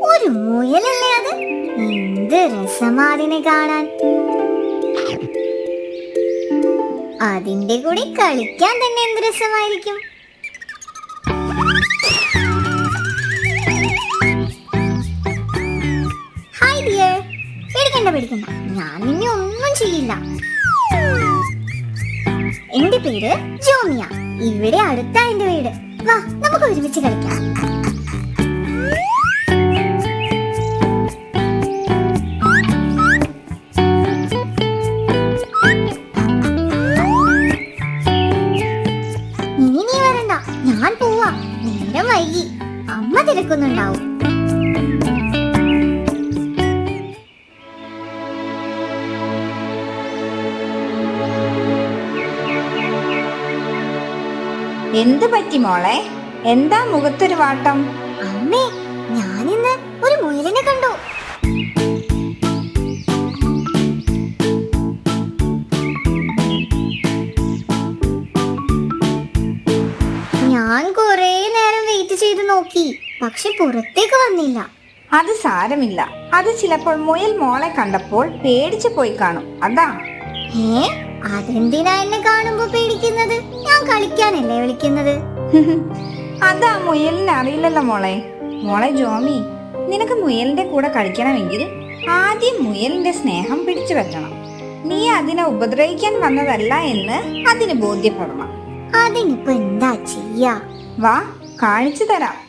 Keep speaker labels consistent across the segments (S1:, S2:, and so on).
S1: ഒരു മുയലല്ലേ അത്? എന്ത് കാണാൻ. അതിന്റെ കൂടെ കളിക്കാൻ തന്നെ എന്ത് രസമായിരിക്കും? പേടിക്കണ്ട ഞാൻ നിന്നെ ഒന്നും ചെയ്യില്ല. എന്റെ പേര് ജോമിയ. ഇവിടെ അടുത്താ എന്റെ വീട്. വാ നമുക്ക് ഒരുമിച്ച് കളിക്കാം.
S2: എന്ത് പറ്റി മോളെ? എന്താ മുഖത്തൊരു വാട്ടം?
S1: അമ്മേ ഞാനിന്ന് ഒരു മുയലിനെ കണ്ടു. ഞാൻ കുറേ നേരം വെയിറ്റ് ചെയ്ത് നോക്കി പക്ഷെ പുറത്തേക്ക് വന്നില്ല.
S2: അത് സാരമില്ല. അത് ചിലപ്പോൾ മുയൽ മോളെ കണ്ടപ്പോൾ പേടിച്ചു പോയി കാണും. അതാ.
S1: ഏ അതെന്തിനാ എന്നെ കാണുമ്പോ ഞാൻ കളിക്കാനല്ലേ വിളിക്കുന്നത്?
S2: അതാ മുയലിന് അറിയില്ലല്ലോ മോളെ. മോളെ ജോമി നിനക്ക് മുയലിന്റെ കൂടെ കളിക്കണമെങ്കിൽ ആദ്യം മുയലിന്റെ സ്നേഹം പിടിച്ചു വെക്കണം. നീ അതിനെ ഉപദ്രവിക്കാൻ വന്നതല്ല എന്ന് അതിന് ബോധ്യപ്പെടണം.
S1: അതിനിപ്പോ എന്താ ചെയ്യാ?
S2: വാ കാണിച്ചു തരാം.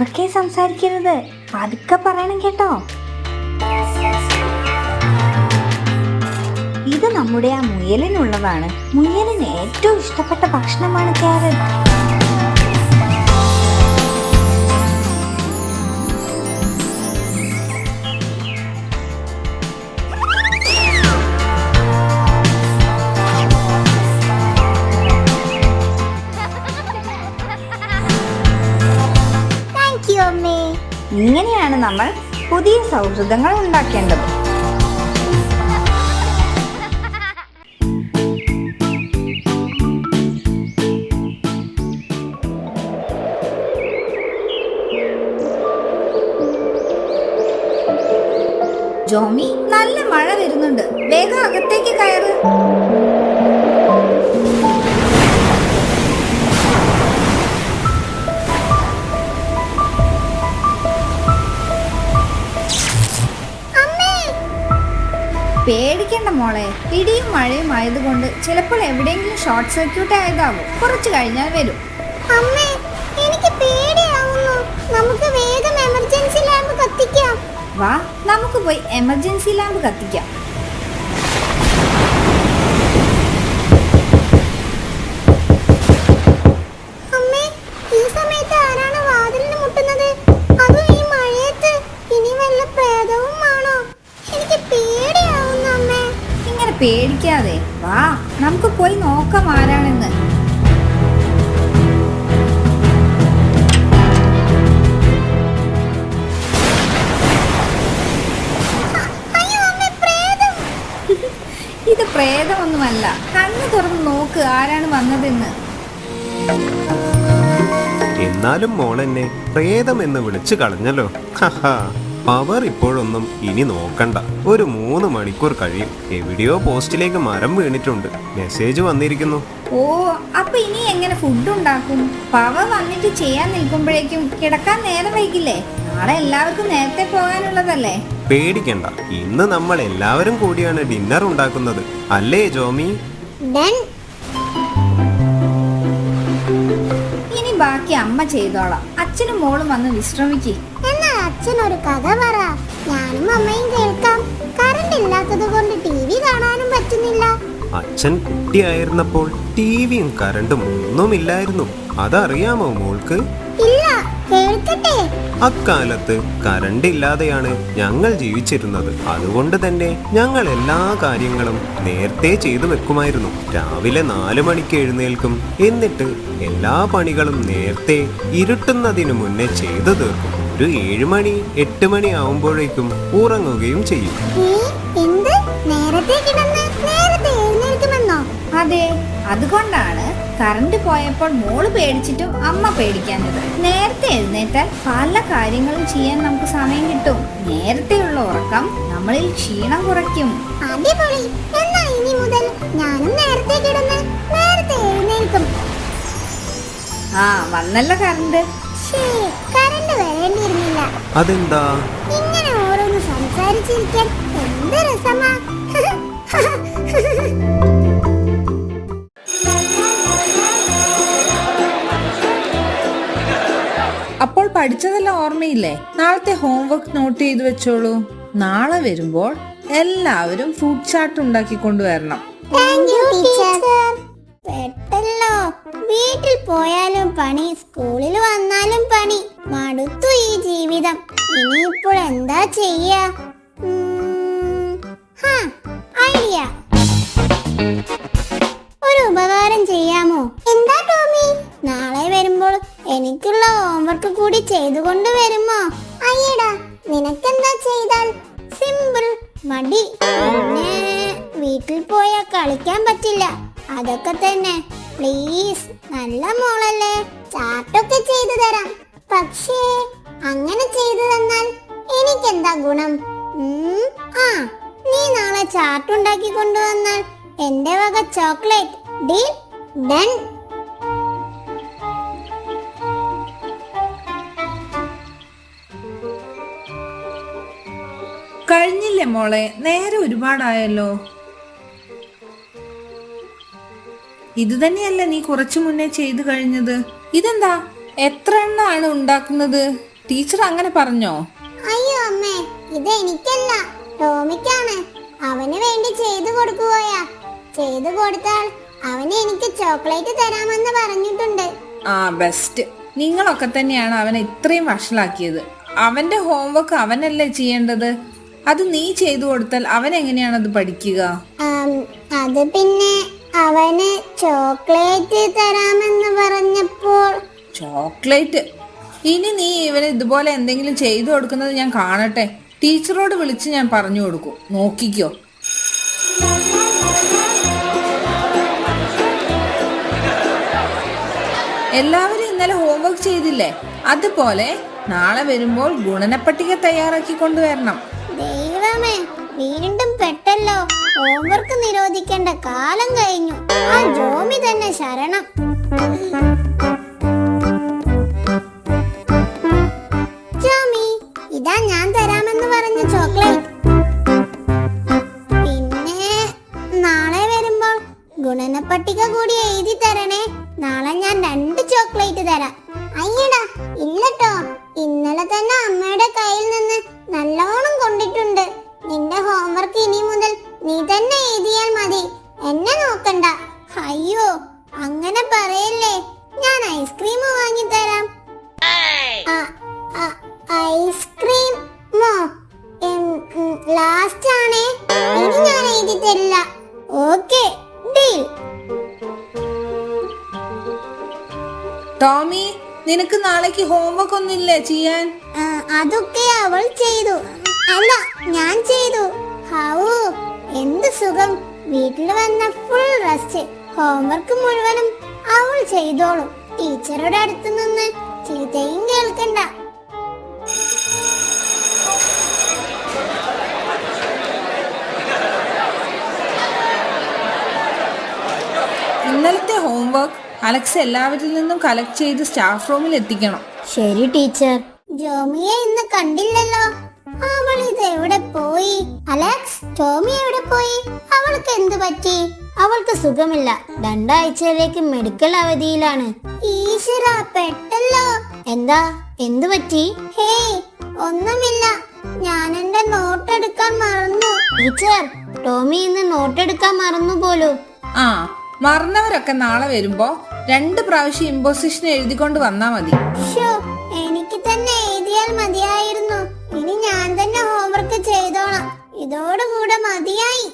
S2: ഉറക്കെ സംസാരിക്കരുത്. പതുക്കെ പറയണം കേട്ടോ. ഇത് നമ്മുടെ ആ മുയലിനുള്ളതാണ്. മുയലിന് ഏറ്റവും ഇഷ്ടപ്പെട്ട ഭക്ഷണമാണ് ക്യാരറ്റ്. നമ്മൾ പുതിയ സൗഹൃദങ്ങൾ ഉണ്ടാക്കേണ്ടത്. ജോമി നല്ല മഴ വരുന്നുണ്ട്. വേഗം അകത്തേക്ക് കയറ്. പേടിക്കണ്ട മോളെ. ഇടിയും മഴയും ആയതുകൊണ്ട് ചിലപ്പോൾ എവിടെയെങ്കിലും ഷോർട്ട് സർക്യൂട്ട് ആയതാവും. കുറച്ചു കഴിഞ്ഞാൽ വരും.
S1: അമ്മേ എനിക്ക് പേടിയാവുന്നു. നമുക്ക് വേഗം എമർജൻസി ലാമ്പ് കത്തിക്കാം.
S2: വാ നമുക്ക് പോയി എമർജൻസി ലാമ്പ് കത്തിക്കാം
S1: അമ്മേ ഈ സമയത്ത് ആരാണ് വാതിലിന് മുട്ടുന്നത് അതും ഈ മഴയത്ത് ഇനി വല്ല പ്രേതവും ആണോ എനിക്ക് പേടിയാവുന്നു അമ്മേ
S2: ഇങ്ങനെ പേടിക്കാതെ. വാ നമുക്ക് പോയി നോക്കാം ആരാണെന്ന്. ഇത് പ്രേതമൊന്നുമല്ല. കണ്ണു തുറന്ന് നോക്ക് ആരാണ് വന്നതെന്ന്.
S3: എന്നാലും മോളെന്നെ പ്രേതം എന്ന് വിളിച്ചു കളഞ്ഞല്ലോ. പവർ ഇപ്പോഴൊന്നും ഇനി നോക്കണ്ട. ഒരു മൂന്ന് മണിക്കൂർ കഴിയും. എവിടെയോ പോസ്റ്റിലേക്ക് മരം വീണിട്ടുണ്ട്. മെസ്സേജ് വന്നിരിക്കുന്നു.
S2: ഓ അപ്പൊ ഇനി എങ്ങനെ ഫുഡ് ഉണ്ടാക്കും? പവർ വന്നിട്ട് ചെയ്യാൻ നിൽക്കുമ്പോഴേക്കും കിടക്കാൻ നേരം വൈകില്ലേ? നാളെ എല്ലാവർക്കും നേരത്തെ പോകാനുള്ളതല്ലേ?
S3: പേടിക്കണ്ട. ഇന്ന് നമ്മൾ എല്ലാവരും കൂടിയാണ് ഡിന്നർ ഉണ്ടാക്കുന്നത്. അല്ലേ ജോമി?
S2: ഇനി ബാക്കി അമ്മ ചെയ്തോളാം. അച്ഛനും മോളും വന്ന് വിശ്രമിക്ക്.
S1: അച്ഛൻ ഒരു കഥ പറ. ഞാനും അമ്മയും കേൾക്കാം. കറണ്ട് ഇല്ലാത്തത് കൊണ്ട് ടി വി കാണാനും പറ്റുന്നില്ല.
S3: അച്ഛൻ കുട്ടിയായിരുന്നപ്പോൾ ടിവിയും കറണ്ടും ഒന്നുമില്ലായിരുന്നു. അതറിയാമോ മോൾക്ക്?
S1: ഇല്ല കേൾക്കട്ടെ.
S3: അക്കാലത്ത് കറണ്ട് ഇല്ലാതെയാണ് ഞങ്ങൾ ജീവിച്ചിരുന്നത്. അതുകൊണ്ട് തന്നെ ഞങ്ങൾ എല്ലാ കാര്യങ്ങളും നേരത്തെ ചെയ്തു വെക്കുമായിരുന്നു. രാവിലെ നാലു മണിക്ക് എഴുന്നേൽക്കും. എന്നിട്ട് എല്ലാ പണികളും നേരത്തെ ഇരുട്ടുന്നതിനു മുന്നേ ചെയ്തു തീർക്കും. ഒരു ഏഴ് മണി എട്ട് മണി ആവുമ്പോഴേക്കും ഉറങ്ങുകയും ചെയ്യും.
S1: ഏ, എന്ത്? നേരത്തെ കിടന്ന് നേരത്തെ എഴുന്നേൽക്കുമെന്നോ?
S2: അതെ അതുകൊണ്ടാണ് കറണ്ട് പോയപ്പോൾ മോൾ പേടിച്ചിട്ടും അമ്മ പേടിക്കാഞ്ഞത്. നേരത്തെ എഴുന്നേറ്റാൽ പല കാര്യങ്ങളും ചെയ്യാൻ നമുക്ക് സമയം കിട്ടും. നേരത്തെയുള്ള ഉറക്കം നമ്മളിൽ ക്ഷീണം കുറയ്ക്കും.
S1: അടിപൊളി. എന്നാ ഇനി മുതൽ ഞാനും നേരത്തെ കിടന്ന് നേരത്തെ എഴുന്നേൽക്കും.
S2: ആ വന്നല്ല കറണ്ട്.
S1: ശേ കറണ്ട് വരേണ്ടിയിരുന്നില്ല.
S3: അതെന്താ?
S1: ഇങ്ങനെ ഓരോന്ന് സംസാരിച്ചിരിക്കാൻ എന്ത് രസമാ?
S4: അപ്പോൾ പഠിച്ചതെല്ലാം ഓർമ്മയില്ലേ? നാളത്തെ ഹോംവർക്ക് നോട്ട് ചെയ്ത് വെച്ചോളൂ. നാളെ വരുമ്പോൾ എല്ലാവരും ഫ്രൂട്ട് ചാർട്ട് ഉണ്ടാക്കി കൊണ്ടുവരണം.
S1: പെട്ടല്ലോ. വീട്ടിൽ പോയാലും പണി സ്കൂളിൽ വന്നാലും പണി. മടുത്തു ഈ ജീവിതം. ഇനിയിപ്പോൾ എന്താ ചെയ്യാ? ഐഡിയ ഒരു ഉപകാരം ചെയ്യാമോ? എന്താ ടോമി? നാളെ വരുമ്പോൾ എനിക്കുള്ള ഹോംവർക്ക് കൂടി ചെയ്തുകൊണ്ട് പക്ഷേ അങ്ങനെ ചെയ്തു തന്നാൽ എനിക്കെന്താ ഗുണം? ആ നീ നാളെ ചാർട്ട് ഉണ്ടാക്കി കൊണ്ടുവന്നാൽ എന്റെ വക ചോക്ലേറ്റ്. Deal done.
S4: കഴിഞ്ഞില്ലേ മോളെ? നേരെ ഒരുപാടായല്ലോ. ഇത് തന്നെയല്ല നീ കുറച്ചു മുന്നേ ചെയ്തു കഴിഞ്ഞത്? ഇതെന്താ? എത്ര എണ്ണമാണ് ഉണ്ടാക്കുന്നത്? ടീച്ചർ അങ്ങനെ പറഞ്ഞോ?
S1: അയ്യോ അമ്മേ ഇത് എനിക്കല്ല. ടോമിക്കാണ് അവന് വേണ്ടി ചെയ്തു കൊടുക്കുകയാ ചെയ്തു കൊടുത്താൽ അവന് എനിക്ക് ചോക്ലേറ്റ് തരാമെന്ന് പറഞ്ഞിട്ടുണ്ട്.
S4: ആ ബെസ്റ്റ് നിങ്ങളൊക്കെ തന്നെയാണ് അവനെ ഇത്രയും വഷളാക്കിയത്. അവന്റെ ഹോംവർക്ക് അവനല്ലേ ചെയ്യേണ്ടത്? അത് നീ ചെയ്തു കൊടുത്താൽ അവൻ എങ്ങനെയാണ് അത് പഠിക്കുക?
S1: അത് പിന്നെ അവന് ചോക്ലേറ്റ് പറഞ്ഞപ്പോൾ
S4: ചോക്ലേറ്റ്. ഇനി നീ ഇവന് ഇതുപോലെ എന്തെങ്കിലും ചെയ്തു കൊടുക്കുന്നത് ഞാൻ കാണട്ടെ. ടീച്ചറോട് വിളിച്ച് ഞാൻ പറഞ്ഞു കൊടുക്കും. നോക്കിക്കോ. എല്ലാവരും ഇന്നലെ ഹോംവർക്ക് ചെയ്തില്ലേ? അതുപോലെ നാളെ വരുമ്പോൾ ഗുണനപ്പട്ടിക തയ്യാറാക്കി കൊണ്ടുവരണം.
S1: ദൈവമേ വീണ്ടും പെട്ടല്ലോ. ഹോംവർക്ക് നിരോധിക്കേണ്ട കാലം കഴിഞ്ഞു. ആ ജോമി തന്നെ ശരണം.
S4: ടോമി നിനക്ക് നാളേക്ക് ഹോംവർക്ക് ഒന്നുമില്ലേ ചെയ്യാൻ?
S1: അതൊക്കെ അവൾ ചെയ്തു. അല്ല ഞാൻ ചെയ്തു. എന്ത് സുഖം. വീട്ടിൽ വന്ന ഫുൾ റെസ്റ്റ് ഹോംവർക്ക് മുഴുവനും അവൾ ചെയ്തോളും. ടീച്ചറുടെ അടുത്ത് നിന്ന് ചീത്തയും കേൾക്കണ്ട
S4: ഇന്നലത്തെ ഹോംവർക്ക് അലക്സ് എല്ലാവരിൽ നിന്നും കളക്ട് ചെയ്ത് സ്റ്റാഫ് റൂമിൽ എത്തിക്കണം.
S1: ശരി ടീച്ചർ. ജോമിയെ ഇന്ന് കണ്ടില്ലല്ലോ. അവൾ ഇത് എവിടെ പോയി? അലക്സ് ടോമി എവിടെ പോയി? അവൾക്ക് എന്ത് പറ്റി? അവൾക്ക് സുഖമില്ല. രണ്ടാഴ്ചയിലേക്ക് മെഡിക്കൽ അവധിയിലാണ്. ഈശ്വര പെട്ടല്ലോ. എന്താ? എന്തു പറ്റി? ഹേയ് ഒന്നുമില്ല. ഞാൻ എന്റെ നോട്ട് എടുക്കാൻ മറന്നു. ടീച്ചർ ടോമി ഇന്ന് നോട്ട് എടുക്കാൻ മറന്നു പോലും.
S4: ആ മറന്നവരൊക്കെ നാളെ വരുമ്പോ രണ്ട് പ്രാവശ്യം ഇമ്പോസിഷൻ എഴുതിക്കൊണ്ട് വന്നാ മതി.
S1: എനിക്ക് തന്നെ എഴുതിയാൽ മതിയായിരുന്നു. ഇനി ഞാൻ തന്നെ ഹോംവർക്ക് ചെയ്തോളാം ഇതോടുകൂടെ മതിയായി.